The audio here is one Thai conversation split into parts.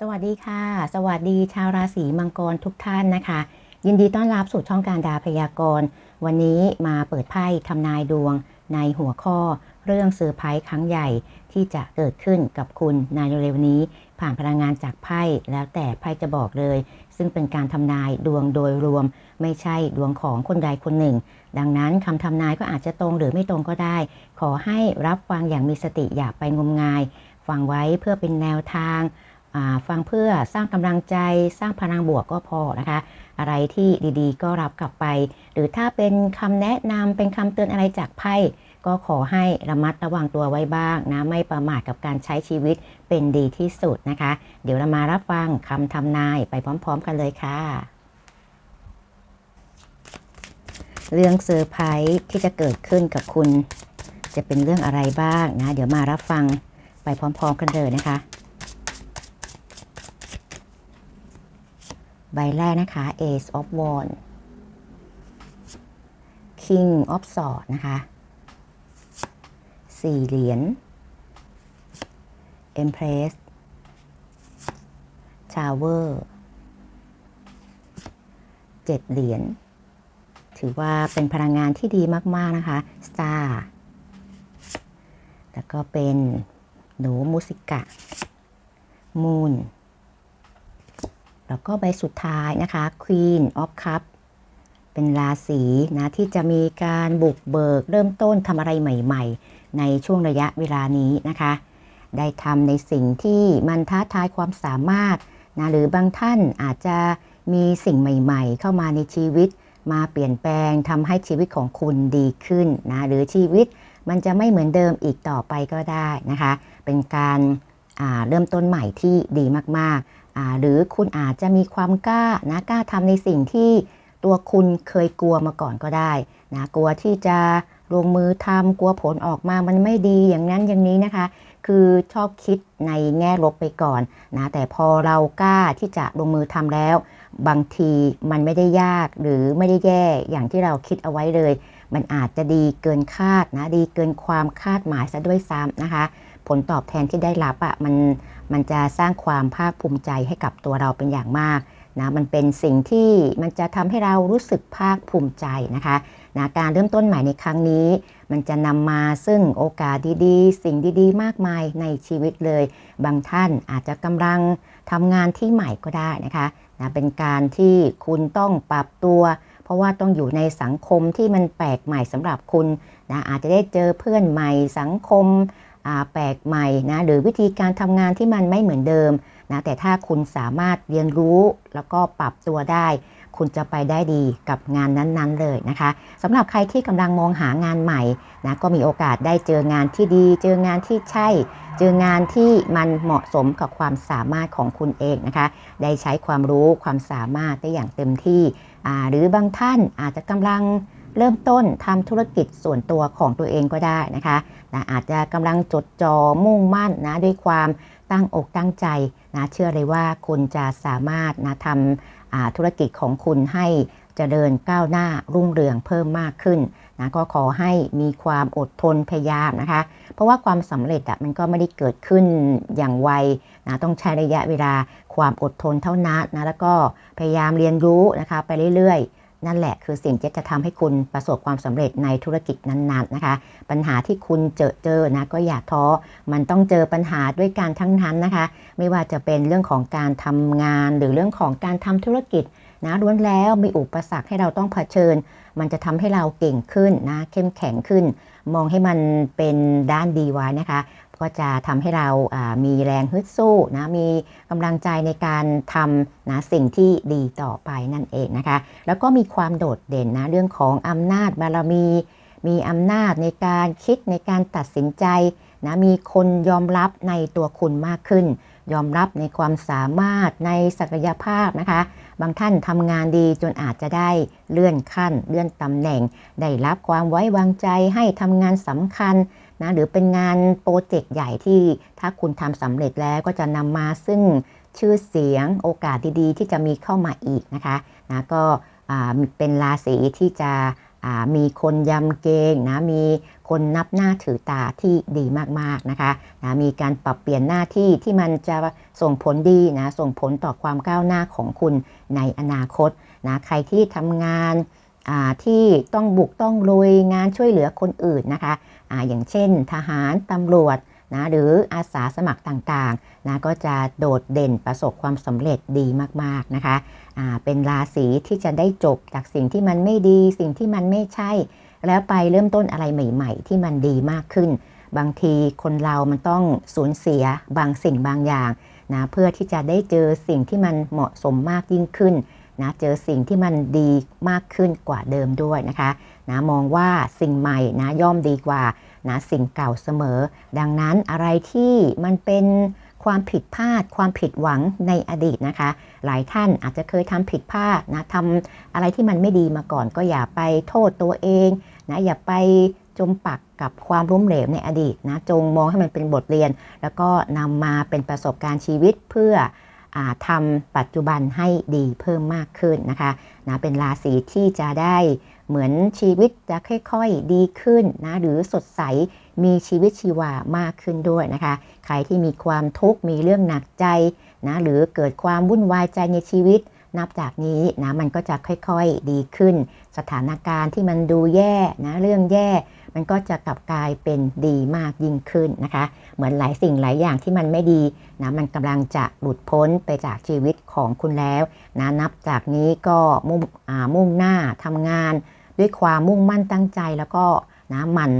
สวัสดีค่ะ สวัสดีชาวราศีมังกรทุกท่านนะคะ ยินดีต้อนรับสู่ช่องการดาพยากรณ์ วันนี้มาเปิดไพ่ทำนายดวงในหัวข้อ เรื่องเซอร์ไพรส์ครั้งใหญ่ที่จะเกิดขึ้นกับคุณในเร็วๆนี้ ผ่านพลังงานจากไพ่แล้วแต่ไพ่จะบอกเลย ซึ่งเป็นการทำนายดวงโดยรวม ไม่ใช่ดวงของคนใดคนหนึ่ง ดังนั้นคำทำนายก็อาจจะตรงหรือไม่ตรงก็ได้ ขอให้รับฟังอย่างมีสติอย่าไปงมงาย ฟังไว้เพื่อเป็นแนวทาง ฟังเพื่อสร้างกำลังใจสร้างพลังบวกก็พอนะคะ อะไรที่ดีๆ ก็รับกลับไป หรือถ้าเป็นคำแนะนำเป็นคำเตือนอะไรจากไพ่ก็ขอให้ระมัดระวังตัวไว้บ้างนะไม่ประมาทกับการใช้ชีวิตเป็นดีที่สุดนะคะ เดี๋ยวเรามารับฟังคำทำนายไปพร้อม ๆ กันเลยค่ะ เรื่องเซอร์ไพรส์ที่จะเกิดขึ้นกับคุณ จะเป็นเรื่องอะไรบ้างนะ เดี๋ยวมารับฟังไปพร้อม ๆ กันเลยนะคะ ใบแรกนะคะ Ace of Wands King of Swords นะคะสี่เหรียญ Empress Tower เจ็ดเหรียญ ถือว่าเป็นพลังงานที่ดีมาก ๆ นะคะ Star แล้วก็เป็นหนูมูสิกะ Moon แล้วก็ใบสุดท้ายนะคะ Queen of Cup เป็นราศีนะที่จะมีการบุกเบิกเริ่มต้นทำอะไรใหม่ ๆ ในช่วงระยะเวลานี้นะคะ ได้ทำในสิ่งที่มันท้าทายความสามารถนะหรือบางท่านอาจจะมีสิ่งใหม่ๆ เข้ามาในชีวิต มาเปลี่ยนแปลงทำให้ชีวิตของคุณดีขึ้นนะหรือชีวิตมันจะไม่เหมือนเดิมอีกต่อไปก็ได้นะคะ เป็นการเริ่มต้นใหม่ที่ดีมากๆ หรือคุณอาจจะมีความกล้านะกล้าทำในสิ่งที่ตัวคุณเคยกลัวมาก่อนก็ได้นะกลัวที่จะลงมือทำกลัวผลออกมามันไม่ดีอย่างนั้นอย่างนี้นะคะ คือชอบคิดในแง่ลบไปก่อนนะแต่พอเรากล้าที่จะลงมือทำแล้ว บางทีมันไม่ได้ยากหรือไม่ได้แย่อย่างที่เราคิดเอาไว้เลย มันอาจจะดีเกินคาดนะดีเกินความคาดหมายซะด้วยซ้ำนะคะ ผลตอบแทนที่ได้รับอะ่ะมันมันจะสร้างความภาคภูมิใจให้กับตัวเราเป็นอย่างมากนะมันเป็นสิ่งที่มันจะทำให้เรารู้สึกภาคภูมิใจนะคะนะการเริ่มต้นใหม่ในครั้งนี้ มันจะนำมาซึ่งโอกาสดีๆ สิ่งดีๆ มากมายในชีวิตเลย บางท่านอาจจะกำลังทำงานที่ใหม่ก็ได้นะคะนะเป็นการที่คุณต้องปรับตัว เพราะว่าต้องอยู่ในสังคมที่มันแปลกใหม่สำหรับคุณนะอาจจะได้เจอเพื่อนใหม่สังคม แปลกใหม่นะหรือวิธีการทำงานที่มันไม่เหมือนเดิมนะแต่ถ้าคุณสามารถเรียนรู้แล้วก็ปรับตัวได้ คุณจะไปได้ดีกับงานนั้นๆเลยนะคะสำหรับใครที่กำลังมองหางานใหม่นะก็มีโอกาสได้เจองานที่ดี เจองานที่ใช่ เจองานที่มันเหมาะสมกับความสามารถของคุณเองนะคะ ได้ใช้ความรู้ความสามารถได้อย่างเต็มที่หรือบางท่านอาจจะกำลัง เริ่มต้นทำธุรกิจส่วนตัวของตัวเองก็ได้นะคะนะอาจจะกำลังจดจอมุ่งมั่นนะด้วยความตั้งอกตั้งใจนะเชื่อเลยว่าคุณจะสามารถนะทำธุรกิจของคุณให้จเจริญก้าวหน้ารุ่งเรืองเพิ่มมากขึ้นนะก็ขอให้มีความอดทนพยายามนะคะ เพราะว่าความสำเร็จอะมันก็ไม่ได้เกิดขึ้นอย่างไวนะต้องใช้ระยะเวลาความอดทนเท่านั้นนะแล้วก็พยายามเรียนรู้นะคะไปเรื่อยๆ นั่นแหละคือสิ่งที่จะทำให้คุณประสบความสำเร็จในธุรกิจนั้นๆนะคะ ปัญหาที่คุณเจอเจอนะก็อย่าท้อ มันต้องเจอปัญหาด้วยการทั้งนั้นนะคะ ไม่ว่าจะเป็นเรื่องของการทำงานหรือเรื่องของการทำธุรกิจนะล้วนแล้วมีอุปสรรคให้เราต้องเผชิญ มันจะทำให้เราเก่งขึ้นนะเข้มแข็งขึ้น มองให้มันเป็นด้านดีไว้นะคะ ก็จะทำให้เรามีแรงฮึดสู้นะมีกำลังใจในการทำนะสิ่งที่ดีต่อไปนั่นเองนะคะ แล้วก็มีความโดดเด่นนะเรื่องของอำนาจบารมี มีอำนาจในการคิดในการตัดสินใจนะมีคนยอมรับในตัวคุณมากขึ้น ยอมรับในความสามารถในศักยภาพนะคะ บางท่านทำงานดีจนอาจจะได้เลื่อนขั้น เลื่อนตำแหน่ง ได้รับความไว้วางใจให้ทำงานสำคัญ นะหรือเป็นงานโปรเจกต์ใหญ่ที่ถ้าคุณทำสำเร็จแล้วก็จะนำมาซึ่งชื่อเสียงโอกาสดีๆ ที่จะมีเข้ามาอีกนะคะนะก็เป็นราศีที่จะมีคนยำเกรงนะมีคนนับหน้าถือตาที่ดีมากๆนะคะนะมีการปรับเปลี่ยนหน้าที่ที่มันจะส่งผลดีนะส่งผลต่อความก้าวหน้าของคุณในอนาคตนะใครที่ทำงานที่ต้องบุกต้องลุยงานช่วยเหลือคนอื่นนะคะ ออย่างเช่น ทหารตำรวจนะหรืออาสาสมัครต่างๆนะก็จะโดดเด่นประสบความสำเร็จดีมากๆนะคะอ่าเป็นราศีที่จะได้จบจากสิ่งที่มันไม่ดี สิ่งที่มันไม่ใช่ แล้วไปเริ่มต้นอะไรใหม่ๆ ที่มันดีมากขึ้น บางทีคนเรามันต้องสูญเสียบางสิ่งบางอย่างนะเพื่อที่จะได้เจอสิ่งที่มันเหมาะสมมากยิ่งขึ้น นะเจอสิ่งที่มันดีมากขึ้นกว่าเดิมด้วยนะคะนะมองว่าสิ่งใหม่นะย่อมดีกว่านะสิ่งเก่าเสมอ ดังนั้นอะไรที่มันเป็นความผิดพลาดความผิดหวังในอดีตนะคะ หลายท่านอาจจะเคยทำผิดพลาดนะทำอะไรที่มันไม่ดีมาก่อน ก็อย่าไปโทษตัวเองนะอย่าไปจมปักกับความล้มเหลวในอดีตนะจงมองให้มันเป็นบทเรียน แล้วก็นำมาเป็นประสบการณ์ชีวิตเพื่อ ทำปัจจุบันให้ดีเพิ่มมากขึ้นนะคะนะเป็นราศีที่จะได้เหมือนชีวิตจะค่อยๆดีขึ้นนะหรือสดใสมีชีวิตชีวามากขึ้นด้วยนะคะ ใครที่มีความทุกข์มีเรื่องหนักใจนะหรือเกิดความวุ่นวายใจในชีวิต นับจากนี้นะมันก็จะค่อยๆดีขึ้น สถานการณ์ที่มันดูแย่นะเรื่องแย่ มันก็จะกลับกลายเป็นดีมากยิ่งขึ้นนะคะ เหมือนหลายสิ่งหลายอย่างที่มันไม่ดีนะมันกำลังจะหลุดพ้นไปจากชีวิตของคุณแล้วนะนับจากนี้ก็มุ่งมุ่งหน้าทำงาน ด้วยความมุ่งมั่นตั้งใจแล้วก็นะมัน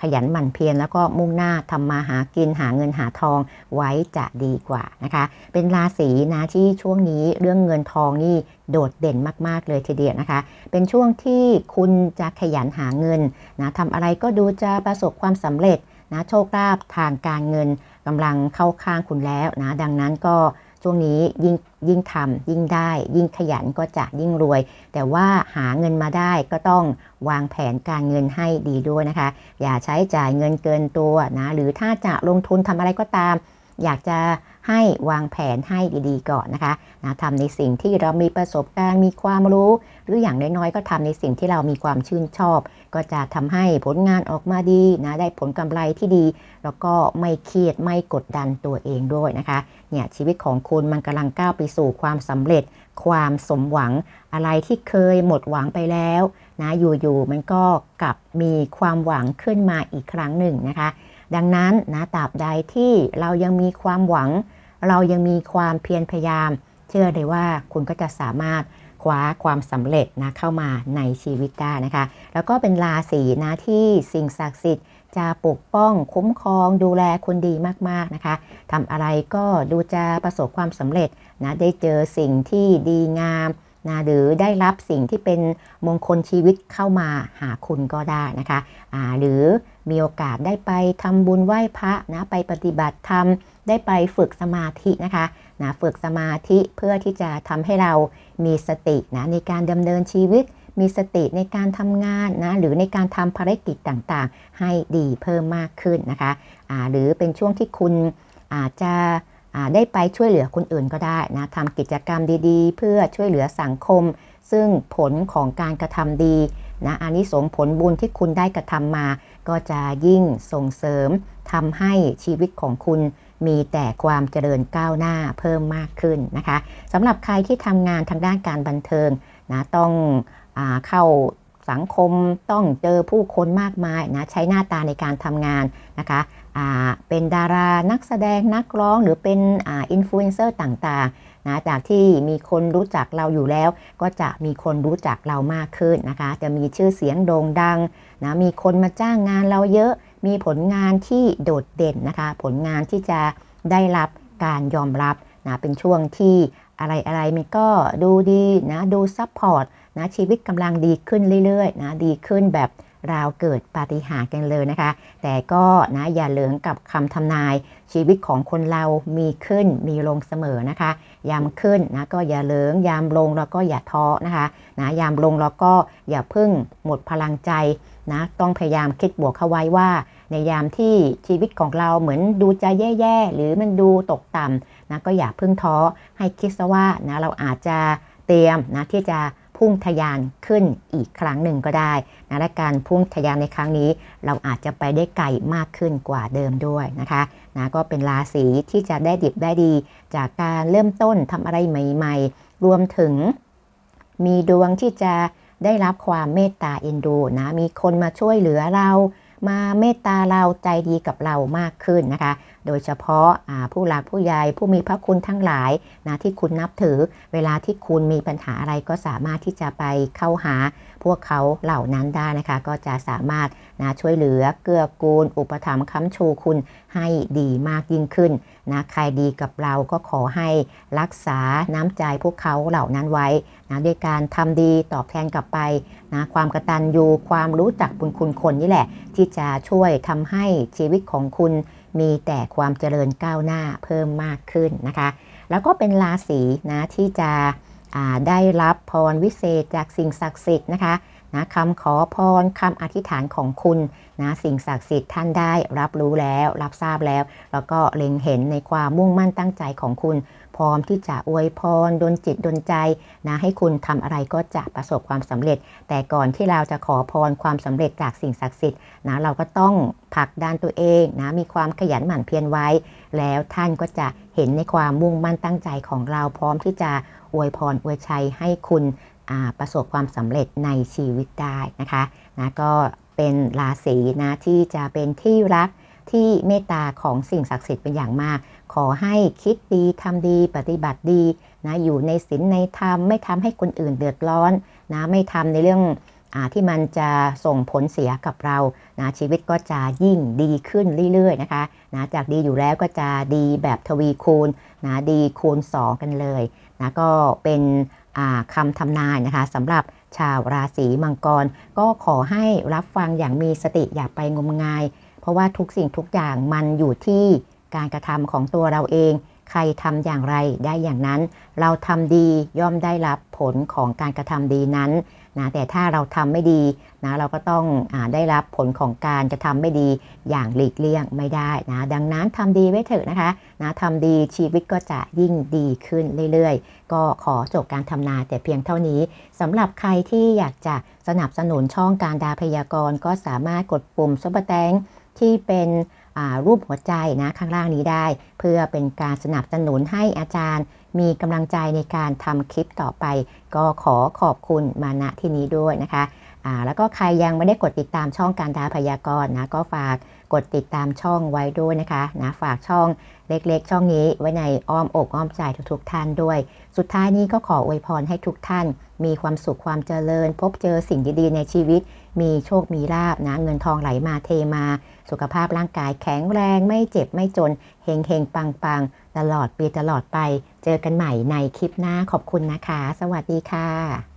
ขยันหมั่นเพียรแล้วก็มุ่งหน้าทำมาหากินหาเงินหาทองไว้จะดีกว่านะคะ เป็นราศีนะที่ช่วงนี้เรื่องเงินทองนี่โดดเด่นมาก ๆ เลยทีเดียวนะคะ เป็นช่วงที่คุณจะขยันหาเงินนะทำอะไรก็ดูจะประสบความสำเร็จนะโชคลาภทางการเงินกำลังเข้าข้างคุณแล้วนะดังนั้นก็ ช่วงนี้ยิ่งยิ่งทำยิ่งได้ ยิ่งขยันก็จะยิ่งรวย แต่ว่าหาเงินมาได้ก็ต้องวางแผนการเงินให้ดีด้วยนะคะ อย่าใช้จ่ายเงินเกินตัวนะหรือถ้าจะลงทุนทำอะไรก็ตาม อยากจะให้วางแผนให้ดีๆก่อนนะคะนะทำในสิ่งที่เรามีประสบการณ์มีความรู้ หรืออย่างน้อยๆ ก็ทำในสิ่งที่เรามีความชื่นชอบ ก็จะทำให้ผลงานออกมาดีนะได้ผลกำไรที่ดี แล้วก็ไม่เครียดไม่กดดันตัวเองด้วยนะคะเนี่ยชีวิตของคุณมันกำลังก้าวไปสู่ความสำเร็จ ความสมหวังอะไรที่เคยหมดหวังไปแล้วนะอยู่ๆมันก็กลับมีความหวังขึ้นมาอีกครั้งหนึ่งนะคะ ดังนั้นนะตราบใดที่เรายังมีความหวัง เรายังมีความเพียรพยายาม เชื่อเลยว่าคุณก็จะสามารถคว้าความสำเร็จนะเข้ามาในชีวิตได้นะคะ แล้วก็เป็นราศีนะที่สิ่งศักดิ์สิทธิ์จะปกป้องคุ้มครองดูแลคุณดีมากๆนะคะทำอะไรก็ดูจะประสบความสำเร็จนะได้เจอสิ่งที่ดีงาม นะหรือได้รับสิ่งที่เป็นมงคลชีวิตเข้ามาหาคุณก็ได้นะคะะหรือมีโอกาสได้ไปทำบุญไหว้พระนะไปปฏิบัติธรรมได้ไปฝึกสมาธินะคะนะฝึกสมาธิเพื่อที่จะทำให้เรามีสตินะในการดำเนินชีวิต มีสติในการทำงานนะหรือในการทำภารกิจต่างๆ ให้ดีเพิ่มมากขึ้นนะคะะหรือเป็นช่วงที่คุณอาจจะ ได้ไปช่วยเหลือคนอื่นก็ได้นะทำกิจกรรมดี ๆ เพื่อช่วยเหลือสังคม ซึ่งผลของการกระทำดีนะอานิสงส์ผลบุญที่คุณได้กระทำมา ก็จะยิ่งส่งเสริมทำให้ชีวิตของคุณมีแต่ความเจริญก้าวหน้าเพิ่มมากขึ้นนะคะสำหรับใครที่ทำงานทางด้านการบันเทิงนะต้องอเข้าสังคมต้องเจอผู้คนมากมายนะใช้หน้าตาในการทำงานนะคะ เป็นดารานักแสดงนักร้องหรือเป็นอินฟลูเอนเซอร์ต่างๆนะจากที่มีคนรู้จักเราอยู่แล้ว ก็จะมีคนรู้จักเรามากขึ้นนะคะ จะมีชื่อเสียงโด่งดังนะมีคนมาจ้างงานเราเยอะ มีผลงานที่โดดเด่นนะคะ ผลงานที่จะได้รับการยอมรับนะเป็นช่วงที่อะไรอะไรมันก็ดูดีนะดูซับพอร์ตนะชีวิตกำลังดีขึ้นเรื่อยๆนะดีขึ้นแบบ ราวเกิดปาฏิหาริย์กันเลยนะคะ แต่ก็นะอย่าเหลืองกับคำทำนายชีวิตของคนเรามีขึ้นมีลงเสมอนะคะ ยามขึ้นนะก็อย่าเหลืองยามลงแล้วก็อย่าท้อนะคะนะยามลงแล้วก็อย่าพึ่งหมดพลังใจนะต้องพยายามคิดบวกเข้าไว้ว่า ในยามที่ชีวิตของเราเหมือนดูจะแย่ๆ หรือมันดูตกต่ำนะก็อย่าพึ่งท้อให้คิดซะว่านะเราอาจจะเตรียมนะที่จะ พุ่งทะยานขึ้นอีกครั้งหนึ่งก็ได้นะและการพุ่งทะยานในครั้งนี้ เราอาจจะไปได้ไกลมากขึ้นกว่าเดิมด้วยนะคะนะก็เป็นราศีที่จะได้ดิบได้ดี จากการเริ่มต้นทำอะไรใหม่ ๆ รวมถึง มีดวงที่จะได้รับความเมตตาเอ็นดูนะมีคนมาช่วยเหลือเรา มาเมตตาเราใจดีกับเรามากขึ้นนะคะ โดยเฉพาะผู้หลักผู้ใหญ่ผู้มีพระคุณทั้งหลายนะที่คุณนับถือ เวลาที่คุณมีปัญหาอะไรก็สามารถที่จะไปเข้าหาพวกเขาเหล่านั้นได้นะคะ ก็จะสามารถนะช่วยเหลือเกื้อกูล อุปถัมภ์ค้ำชูคุณให้ดีมากยิ่งขึ้นนะใครดีกับเราก็ขอให้รักษาน้ำใจพวกเขาเหล่านั้นไว้นะด้วยการทำดีตอบแทนกลับไปนะความกระตัญญูความรู้จักบุญคุณคนนี่แหละ ที่จะช่วยทำให้ชีวิตของคุณ มีแต่ความเจริญก้าวหน้าเพิ่มมากขึ้นนะคะ แล้วก็เป็นราศีนะที่จะได้รับพรวิเศษจากสิ่งศักดิ์สิทธิ์นะคะ นะคำขอพรคำอธิษฐานของคุณนะสิ่งศักดิ์สิทธิ์ท่านได้รับรู้แล้วรับทราบแล้ว แล้วก็เล็งเห็นในความมุ่งมั่นตั้งใจของคุณ พร้อมที่จะอวยพรดลจิตดลใจนะให้คุณทำอะไรก็จะประสบความสำเร็จ แต่ก่อนที่เราจะขอพรความสำเร็จจากสิ่งศักดิ์สิทธิ์นะเราก็ต้องผลักดันตัวเองนะมีความขยันหมั่นเพียรไว้ แล้วท่านก็จะเห็นในความมุ่งมั่นตั้งใจของเราพร้อมที่จะอวยพรอวยชัยให้คุณ ประสบความสำเร็จในชีวิตได้นะคะนะก็เป็นราศีนะที่จะเป็นที่รักที่เมตตาของสิ่งศักดิ์สิทธิ์เป็นอย่างมาก ขอให้คิดดีทำดีปฏิบัติดีนะอยู่ในศีลในธรรมไม่ทำให้คนอื่นเดือดร้อนนะไม่ทำในเรื่องอที่มันจะส่งผลเสียกับเรานะชีวิตก็จะยิ่งดีขึ้นเรื่อยๆนะคะนะจากดีอยู่แล้วก็จะดีแบบทวีคูณนะดีคูณ 2 กันเลยนะก็เป็น คำทำนายนะคะสำหรับชาวราศีมังกร ก็ขอให้รับฟังอย่างมีสติอย่าไปงมงาย เพราะว่าทุกสิ่งทุกอย่างมันอยู่ที่การกระทำของตัวเราเอง ใครทำอย่างไรได้อย่างนั้น เราทำดีย่อมได้รับผลของการกระทำดีนั้น นะแต่ถ้าเราทำไม่ดีนะเราก็ต้องอได้รับผลของการจะทำไม่ดีอย่างหลีกเลี่ยงไม่ได้นะดังนั้นทำดีไว้เถอะนะคะนะทำดีชีวิตก็จะยิ่งดีขึ้นเรื่อยๆ ก็ขอจบการทำนาแต่เพียงเท่านี้สำหรับใครที่อยากจะสนับสนุนช่องการดาพยากรณ์ก็สามารถกดปุ่มซุปเปอร์แตงที่เป็นรูปหัวใจนะข้างล่างนี้ได้ เพื่อเป็นการสนับสนุนให้อาจารย์ มีกำลังใจในการทำคลิปต่อไป ก็ขอขอบคุณมาณที่นี้ด้วยนะคะอ่าแล้วก็ใครยังไม่ได้กดติดตามช่องการดาพยากรณ์นะก็ฝากกดติดตามช่องไว้ด้วยนะคะนะฝากช่องเล็กๆ ช่องนี้ไว้ในอ้อมอกอ้อมใจทุกๆ ท่านด้วย สุดท้ายนี้ก็ขออวยพรให้ทุกท่าน มีความสุขความเจริญ พบเจอสิ่งดีๆในชีวิต มีโชคมีลาบนะเงินทองไหลมาเทมา สุขภาพร่างกายแข็งแรงไม่เจ็บไม่จนเฮงเฮงปังปัง ตลอดปีตลอดไป เจอกันใหม่ในคลิปหน้าขอบคุณนะคะ สวัสดีค่ะ